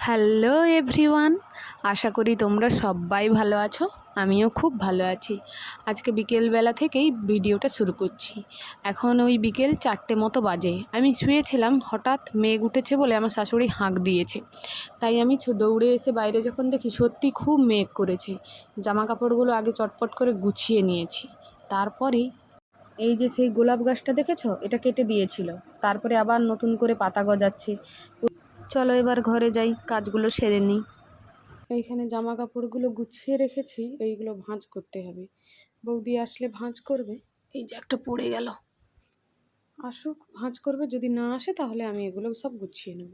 Hello everyone আশা করি তোমরা সবাই ভালো আছো। আমিও খুব ভালো আছি। আজকে বিকেলবেলা থেকেই ভিডিওটা শুরু করছি। এখন ওই বিকেল চারটে মতো বাজে। আমি শুয়েছিলাম, হঠাৎ মেঘ উঠেছে বলে আমার শাশুড়ি হাঁক দিয়েছে। তাই আমি দৌড়ে এসে বাইরে যখন দেখি সত্যি খুব মেঘ করেছে। জামা কাপড়গুলো আগে চটপট করে গুছিয়ে নিয়েছি। তারপরেই এই যে সেই গোলাপ গাছটা দেখেছ? এটা কেটে দিয়েছিল। তারপরে আবার নতুন করে পাতা গজাচ্ছে। চলো এবার ঘরে যাই কাজগুলো সেরে নিই। এইখানে জামা কাপড়গুলো গুছিয়ে রেখেছি এইগুলো ভাঁজ করতে হবে। বৌদি আসলে ভাঁজ করবে? এই যে একটা পড়ে গেল। আসুক ভাঁজ করবে যদি না আসে তাহলে আমি এগুলো সব গুছিয়ে নেব।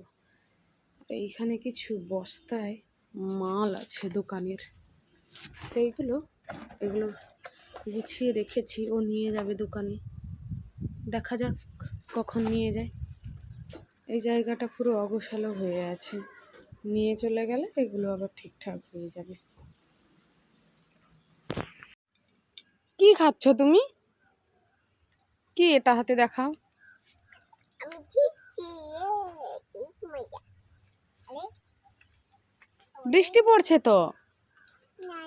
আর এইখানে কিছু বস্তায় মাল আছে দোকানের। সেইগুলো এগুলো গুছিয়ে রেখেছি ও নিয়ে যাবে দোকানে। দেখা যাক কখন নিয়ে যায়। এই জায়গাটা পুরো অগোছালো হয়ে আছে। নিয়ে চলে গেলে এগুলো আবার ঠিকঠাক হয়ে যাবে। কি খাচ্ছ তুমি? কি এটা হাতে দেখাও। বৃষ্টি পড়ছে তো?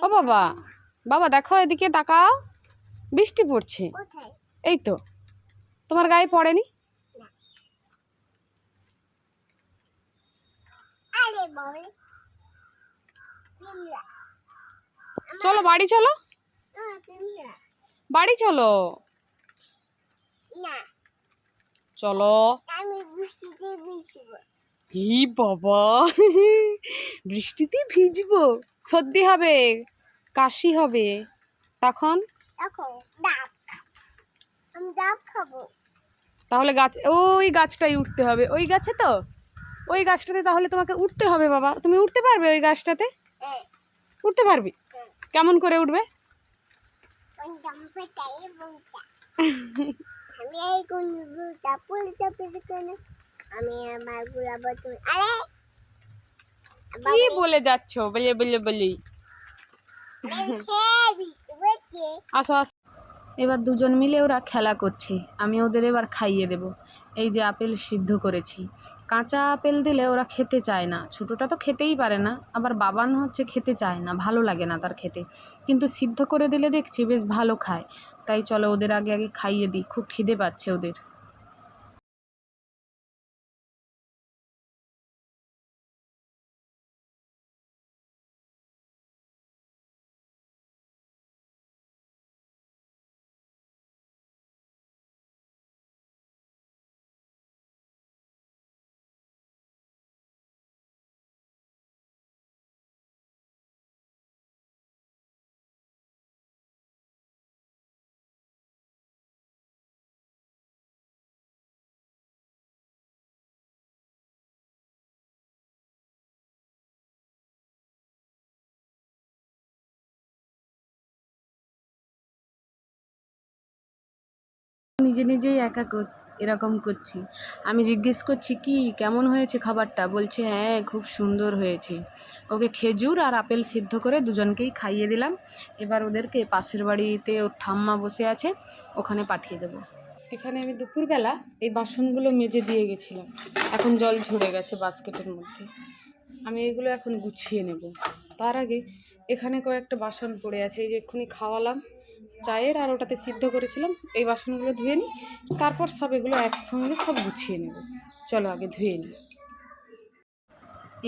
ও বাবা বাবা দেখো এদিকে তাকাও। বৃষ্টি পড়ছে। এই তো। তোমার গায়ে পড়েনি আরে বাবা তিনলা চলো বাড়ি চলো। বাড়ি চলো। চলো। আমি বৃষ্টিতে ভিজবো। হি বাবা বৃষ্টিতে ভিজবো। সর্দি হবে কাশি হবে। তখন? তাহলে গাছ ওই গাছটাই উঠতে হবে। ওই গাছে তো? ওই গাছটাতে তাহলে তোমাকে উঠতে হবে বাবা। তুমি উঠতে পারবে ওই গাছটাতে? হ্যাঁ। উঠতে পারবি? হ্যাঁ। কেমন করে উঠবে? কি বলে যাচ্ছ? বলে বলে বলি আসো আসো। এবার দুজন মিলে ওরা খেলা করছে। আমি ওদের এবার খাইয়ে দেব। এই যে আপেল সিদ্ধ করেছি। কাঁচা আপেল দিলে ওরা খেতে চায় না। ছোটোটা তো খেতেই পারে না। আবার বাবান হচ্ছে খেতে চায় না। ভালো লাগে না তার খেতে। কিন্তু সিদ্ধ করে দিলে দেখছি বেশ ভালো খায়। তাই চলো ওদের আগে আগে খাইয়ে দিই। খুব খিদে পাচ্ছে ওদের। নিজে নিজেই একা এরকম করছি। আমি জিজ্ঞেস করছি, কি, কেমন হয়েছে খাবারটা? বলছে হ্যাঁ খুব সুন্দর হয়েছে। ওকে খেজুর আর আপেল সিদ্ধ করে দুজনকেই খাইয়ে দিলাম। এবার ওদেরকে পাশের বাড়িতে ওর ঠাম্মা বসে আছে, ওখানে পাঠিয়ে দেবো। এখানে আমি দুপুরবেলা এই বাসনগুলো মেজে দিয়ে গেছিলাম। এখন জল ঝরে গেছে বাস্কেটের মধ্যে। আমি এগুলো এখন গুছিয়ে নেব। তার আগে এখানে কয়েকটা বাসন পড়ে আছে, এই যে এক্ষুনি খাওয়ালাম। চায়ের আর ওটাতে সিদ্ধ করেছিলাম। এই বাসনগুলো ধুয়ে নিই, তারপর সব এগুলো একসঙ্গে সব গুছিয়ে নেব। চলো আগে ধুয়ে নিই।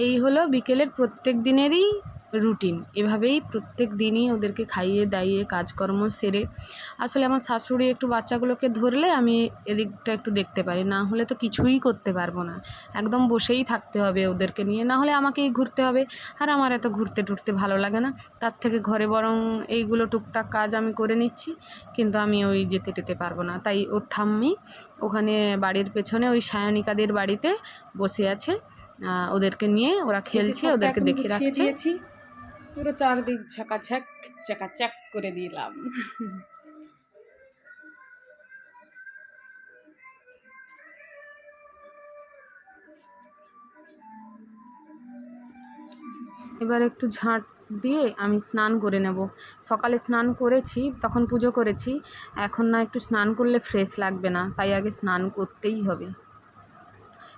এই হলো বিকেলের প্রত্যেক দিনেরই রুটিন এভাবেই প্রত্যেক দিনই ওদেরকে খাইয়ে দাইয়ে কাজকর্ম সেরে আসলে আমার শাশুড়ি একটু বাচ্চাগুলোকে ধরলে আমি এদিকটা একটু দেখতে পারি। না হলে তো কিছুই করতে পারব না। একদম বসেই থাকতে হবে ওদেরকে নিয়ে। না হলে আমাকেই ঘুরতে হবে। আর আমার এত ঘুরতে টুরতে ভালো লাগে না। তার থেকে ঘরে বরং এইগুলো টুকটাক কাজ আমি করে নিচ্ছি। কিন্তু আমি ওই যেতে টেতে পারব না। তাই ওর ঠাম্মি ওখানে বাড়ির পেছনে ওই সায়নিকাদের বাড়িতে বসে আছে। ওদেরকে নিয়ে ওরা খেলছে ওদেরকে দেখে রাখছি। পুরো চারদিক ঝাঁকাঝাক চাকাচাক করে দিলাম। এবার একটু ঝাঁট দিয়ে আমি স্নান করে নেব। সকালে স্নান করেছি, তখন পুজো করেছি। এখন না একটু স্নান করলে ফ্রেশ লাগবে না, তাই আগে স্নান করতেই হবে।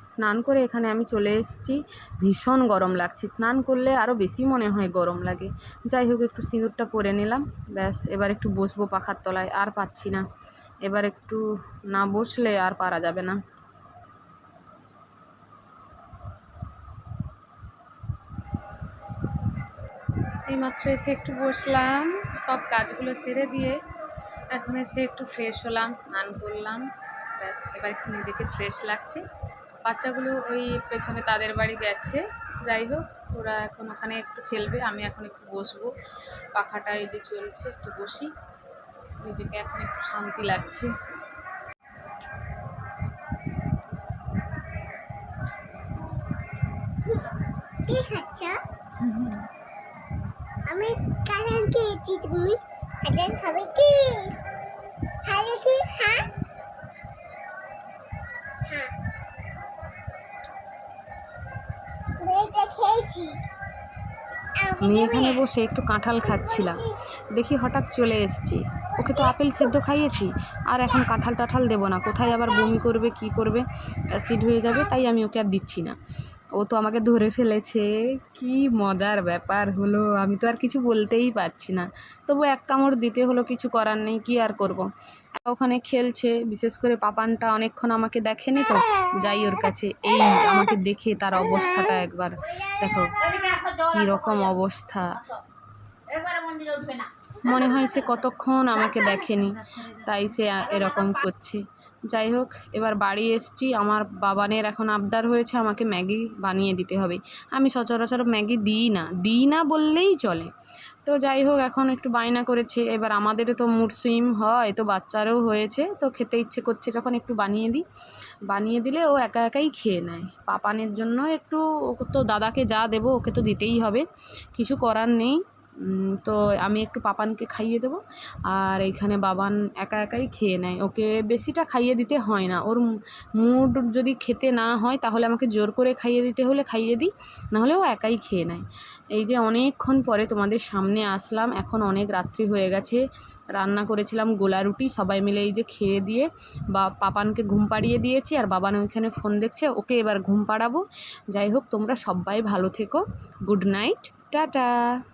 স্নান করে এখানে আমি চলে এসেছি। ভীষণ গরম লাগছে। স্নান করলে আরও বেশি মনে হয় গরম লাগে। যাই হোক, একটু সিঁদুরটা পরে নিলাম। ব্যাস, এবার একটু বসবো পাখার তলায়। আর পাচ্ছি না। এবার একটু না বসলে আর পারা যাবে না। এইমাত্র এসে একটু বসলাম। সব কাজগুলো সেরে দিয়ে এখন এসে একটু ফ্রেশ হলাম, স্নান করলাম। ব্যাস, এবার একটু নিজেকে ফ্রেশ লাগছে। বাচ্চাগুলো ওই পেছনে তাদের বাড়ি গেছে। যাই হোক, ওরা এখন ওখানে একটু খেলবে, আমি এখন একটু বসবো। পাখাটা এই যে চলছে, একটু বসি। নিজেকে এখন একটু শান্তি লাগছে। কি আমি কারণ তুমি খাবে কি? খাবে কি হ্যাঁ? আমি এখানে বসে একটু কাঁঠাল খাচ্ছিলাম। দেখি হঠাৎ চলে এসছি। ওকে তো আপেল সেদ্ধ খাইয়েছি, আর এখন কাঁঠাল টাঠাল দেবো না। কোথায় আবার বমি করবে, কি করবে? অ্যাসিড হয়ে যাবে, তাই আমি ওকে আর দিচ্ছি না। ও তো আমাকে ধরে ফেলেছে। কি মজার ব্যাপার হলো, আমি তো আর কিছু বলতেই পারছি না। তবু এক কামড় দিতে হলো, কিছু করার নেই, কি আর করব। ওখানে খেলছে, বিশেষ করে পাপানটা অনেকক্ষণ আমাকে দেখেনি তো। যাই ওর কাছে, এই আমাকে দেখে তার অবস্থাটা একবার দেখো, কি রকম অবস্থা। মনে হয় সে কতক্ষণ আমাকে দেখেনি, তাই সে এরকম করছে। যাই হোক, এবার বাড়ি এসছি। আমার বাবানের এখন আবদার হয়েছে আমাকে ম্যাগি বানিয়ে দিতে হবে। আমি সচরাচর ম্যাগি দিই না। দিই না বললেই চলে। তো যাই হোক, এখন একটু বায়না করেছে। এবার আমাদেরও তো মুড সুইম হয়, তো বাচ্চারও হয়েছে, তো খেতে ইচ্ছে করছে যখন একটু বানিয়ে দিই। বানিয়ে দিলে ও একা একাই খেয়ে নেয়। পাপানের জন্য একটু তো দাদাকে যা দেবো, ওকে তো দিতেই হবে। কিছু করার নেই। তো আমি একটু পাপানকে খাইয়ে দেবো। আর এইখানে বাবান একা একাই খেয়ে নেয়। ওকে বেশিটা খাইয়ে দিতে হয় না। ওর মুড যদি খেতে না হয়, তাহলে আমাকে জোর করে খাইয়ে দিতে হলে খাইয়ে দিই, নাহলে ও একাই খেয়ে নেয়। এই যে অনেকক্ষণ পরে তোমাদের সামনে আসলাম। এখন অনেক রাত্রি হয়ে গেছে। রান্না করেছিলাম গোলা রুটি। সবাই মিলে এই যে খেয়ে দিয়ে বা পাপানকে ঘুম পাড়িয়ে দিয়েছি। আর বাবান ওইখানে ফোন দেখছে, ওকে এবার ঘুম পাড়াবো। যাই হোক, তোমরা সবাই ভালো থেকো। Good night. টাটা।